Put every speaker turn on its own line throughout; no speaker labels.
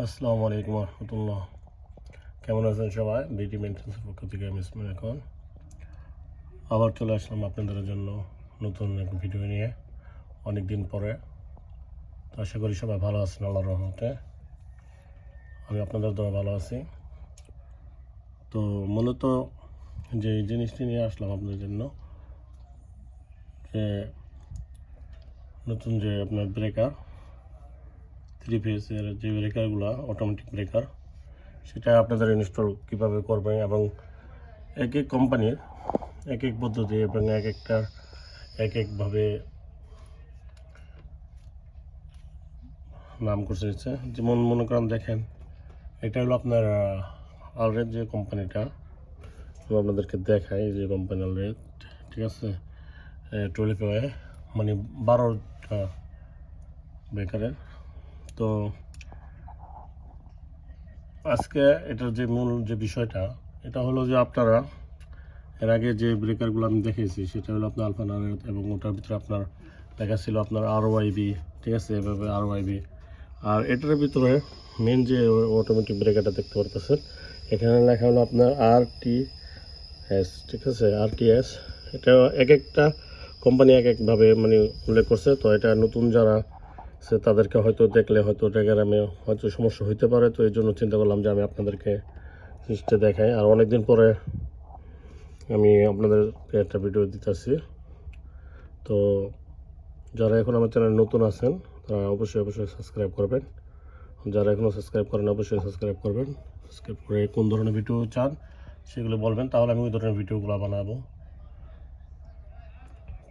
আসসালামু আলাইকুম রহমতুল্লাহ কেমন আছেন সবাই? বিটি মেনটেন্সের পক্ষ থেকে আমি ইসমিন এখন। আবার চলে আসলাম আপনাদের জন্য নতুন এক ভিডিও নিয়ে অনেক দিন পরে। তো আশা করি সবাই ভালো আছেন আল্লাহর রহমতে। আমি আপনাদের দ্বারা ভালো আছি। তো মূলত যে জিনিসটি নিয়ে আসলাম আপনাদের জন্য, যে নতুন যে আপনার ব্রেকার থ্রি ফেসের যে ব্রেকারগুলো অটোমেটিক ব্রেকার সেটা আপনাদের ইনস্টল কীভাবে করবেন এবং এক এক কোম্পানির এক এক পদ্ধতি এবং এক একটা, এক একভাবে নাম করছে দিচ্ছে যেমন মনে করেন দেখেন, এটা হলো আপনার অলরেড যে কোম্পানিটা আমি আপনাদেরকে দেখাই যে কোম্পানি অলরেড ঠিক আছে? টুয়েলভ মানে বারোটা ব্রেকারের তো আজকে এটার যে মূল যে বিষয়টা, এটা হলো যে আপনারা এর আগে যে ব্রেকারগুলো আমি দেখেছি সেটা হলো আপনার আলফা নারেট এবং ওটার ভিতরে আপনার লেখা ছিল আপনার আর ওয়াইবি ঠিক আছে? এভাবে আর ওয়াইবি আর এটার ভিতরে মেন যে অটোমেটিক ব্রেকারটা দেখতে পারতেছেন, এখানে লেখা হলো আপনার আর টি এস ঠিক আছে? আর টি এস এটা এক একটা কোম্পানি এক একভাবে মানে উল্লেখ করছে। তো এটা নতুন যারা সে তাদেরকে হয়তো দেখলে হয়তো ডায়াগ্রামে হয়তো সমস্যা হইতে পারে, তো এই জন্য চিন্তা করলাম যে আমি আপনাদেরকে জিনিসটা দেখাই। আর অনেক দিন পরে আমি আপনাদেরকে একটা ভিডিও দিতেছি। তো যারা এখন আমার চ্যানেল নতুন আছেন, তারা অবশ্যই অবশ্যই সাবস্ক্রাইব করবেন। যারা এখনও সাবস্ক্রাইব করেন, অবশ্যই সাবস্ক্রাইব করবেন। সাবস্ক্রাইব করে কোন ধরনের ভিডিও চান সেগুলো বলবেন, তাহলে আমি ওই ধরনের ভিডিওগুলো বানাবো।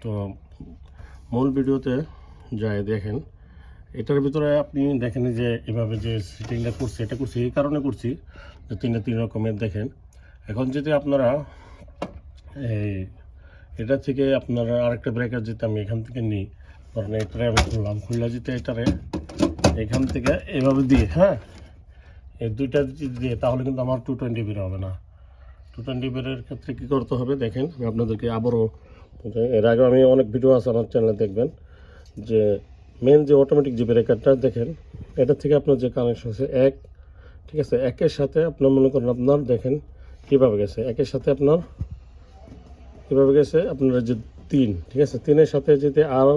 তো মূল ভিডিওতে যাই, দেখেন। এটার ভিতরে আপনি দেখেন যে এভাবে যে সিটিংটা করছি, এটা করছি, এই কারণে করছি যে তিনটা তিন রকমের দেখেন। এখন যদি আপনারা এই এটা থেকে আপনারা আরেকটা ব্রেকার যেতে আমি এখান থেকে নিই, ধরেন এটারে আমি খুললাম, খুললা যেতে এটারে এখান থেকে এভাবে দিয়ে হ্যাঁ? এই দুইটা যদি দিয়ে, তাহলে কিন্তু আমার টু টোয়েন্টি বের হবে না। টু টোয়েন্টি বেরের ক্ষেত্রে কী করতে হবে দেখেন, আমি আপনাদেরকে আবারও এর আগে আমি অনেক ভিডিও আছে আমার চ্যানেলে দেখবেন, যে মেন যে অটোমেটিক যে ব্রেকারটা দেখেন, এটা থেকে আপনার যে কানেকশন আছে, এক, ঠিক আছে, একের সাথে আপনার মনে করেন আপনার, দেখেন, কীভাবে গেছে, একের সাথে আপনার, কীভাবে গেছে, আপনার যে তিন, ঠিক আছে, তিনের সাথে যদি আর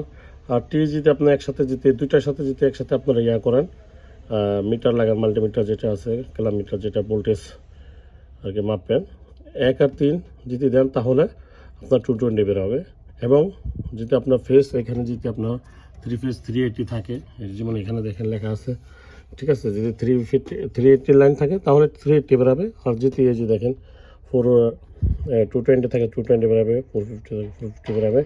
আর টি যদি আপনি একসাথে যেতে দুইটার সাথে যদি একসাথে আপনারা ইয়া করেন মিটার লাগান মাল্টিমিটার যেটা আছে কিলোমিটার যেটা ভোল্টেজ আর কি মাপবেন এক আর তিন যদি দেন, তাহলে আপনার টু টোয়েন্টি বের হবে। এবং যদি আপনার ফেস এখানে যদি আপনার থ্রি ফেস থ্রি এইটি থাকে। যেমন এখানে দেখেন লেখা আছে। ঠিক আছে, যদি three fifty three eighty line থাকে, তাহলে থ্রি এইটটি বেরাবে আর যদি এই যে দেখেন ফোর টু টোয়েন্টি থাকে টু টোয়েন্টি বেরাবে ফোর ফিফটি থাকে ফোর ফিফটি বেরাবে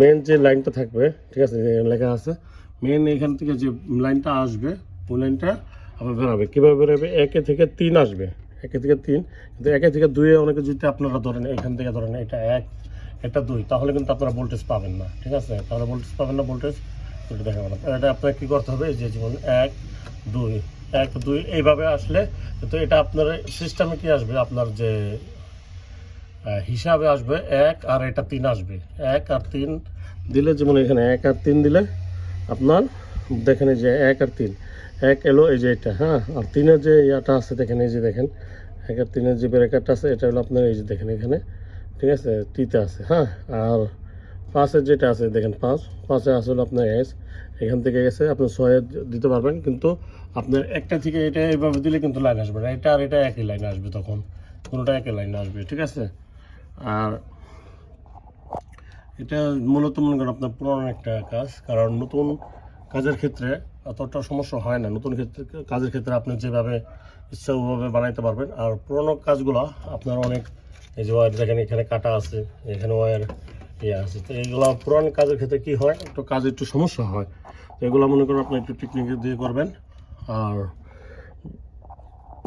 মেন যে লাইনটা থাকবে, ঠিক আছে লেখা আছে মেন এখান থেকে যে লাইনটা আসবে, ওই লাইনটা আবার বেরাবে কীভাবে বেরাবে একে থেকে তিন আসবে। একে থেকে তিন, কিন্তু একে থেকে দুয়ে অনেকে যদি আপনারা ধরেন, এখান থেকে ধরেন, এটা এক এটা দুই, তাহলে কিন্তু আপনারা ভোল্টেজ পাবেন না, ঠিক আছে? তাহলে ভোল্টেজ পাবেন না ভোল্টেজ ওটা দেখাবো না। এটা আপনাকে কী করতে হবে? যে যেমন এক, দুই এক, দুই, এইভাবে আসলে তো এটা আপনার সিস্টেমে কি আসবে? আপনার যে হিসাবে আসবে এক আর এটা তিন আসবে। এক আর তিন দিলে, যেমন এখানে এক আর তিন দিলে আপনার, দেখেন যে এক আর তিন, এক এলো এই যে এটা হ্যাঁ? আর তিনের যে ইয়াটা আছে, দেখেন, এই যে দেখেন, এক আর তিনের যে ব্রেকারটা আছে, এটা হলো আপনার, এই যে দেখেন এখানে ঠিক আছে? টিতে আছে হ্যাঁ? আর পাঁচের যেটা আছে, দেখেন পাঁচ। পাঁচে আছে হলো আপনার এস এখান থেকে গেছে, আপনি ছয়ে দিতে পারবেন, কিন্তু আপনার একটা থেকে এটা এইভাবে দিলে কিন্তু লাইন আসবে না। এটা আর এটা একই লাইন আসবে তখন। কোনোটা একই লাইন আসবে, ঠিক আছে? আর এটা মূলত মনে করেন আপনার পুরনো একটা কাজ, কারণ নতুন কাজের ক্ষেত্রে অতটা সমস্যা হয় না। নতুন ক্ষেত্রে, কাজের ক্ষেত্রে আপনি যেভাবে ইচ্ছা ওভাবে বানাইতে পারবেন। আর পুরোনো কাজগুলো, আপনার অনেক, এই যে ওয়ার দেখেন, এখানে কাটা আছে, এখানে ওয়ার ইয়ে আছে। তো এইগুলো পুরানো কাজের ক্ষেত্রে কি হয়? একটু কাজে একটু সমস্যা হয়। তো এগুলো মনে করেন আপনি একটু টেকনিক দিয়ে করবেন। আর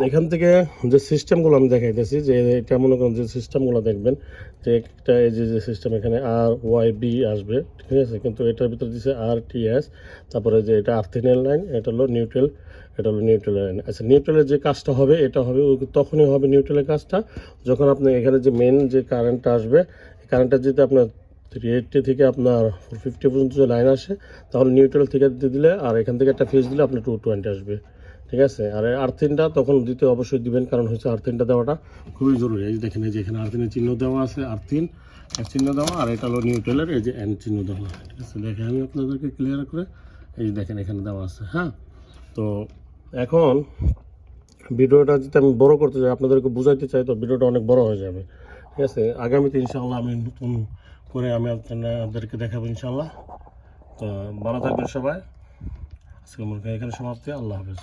এখান থেকে যে সিস্টেমগুলো আমি দেখাইতেছি, যে এটা মনে করেন যে সিস্টেমগুলো দেখবেন, যে একটা এই যে যে সিস্টেম এখানে আর ওয়াই বি আসবে, ঠিক আছে? কিন্তু এটার ভিতরে দিচ্ছে আর টি এস তারপরে যে এটা আর্থিনের লাইন এটা হলো নিউট্রাল এটা হলো নিউট্রাল লাইন আচ্ছা নিউট্রালের যে কাজটা হবে, এটা হবে তখনই হবে নিউট্রালের কাজটা, যখন আপনি এখানে যে মেন যে কারেন্টটা আসবে কারেন্টটা যদি আপনার থ্রি এইটটি থেকে আপনার ফিফটি পর্যন্ত যে লাইন আসে, তাহলে নিউট্রাল থেকে দিলে, আর এখান থেকে একটা ফেজ দিলে আপনার টু টোয়েন্টি আসবে। ঠিক আছে? আর আর্থিনটা তখন দিতে অবশ্যই দিবেন, কারণ হচ্ছে আর্থিনটা দেওয়াটা খুবই জরুরি। এই দেখেন, এই যে এখানে আর্থিনের চিহ্ন দেওয়া আছে, আর্থিন, এক চিহ্ন দেওয়া, আর এটা হলো নিউট্রেলের এই যে এন চিহ্ন দেওয়া। ঠিক আছে? দেখেন আমি আপনাদেরকে ক্লিয়ার করে এই যে দেখেন, এখানে দেওয়া আছে হ্যাঁ? তো এখন ভিডিওটা যদি আমি বড় করতে চাই, আপনাদেরকে বুঝাইতে চাই, তো ভিডিওটা অনেক বড় হয়ে যাবে। ঠিক আছে? আগামীতে ইনশাআল্লাহ আমি নতুন করে আমি আপনাদেরকে দেখাবো ইনশাআল্লাহ। তো ভালো থাকবেন সবাই। আজকে আমার এখানে সমাপ্তি, আল্লাহ হাফেজ।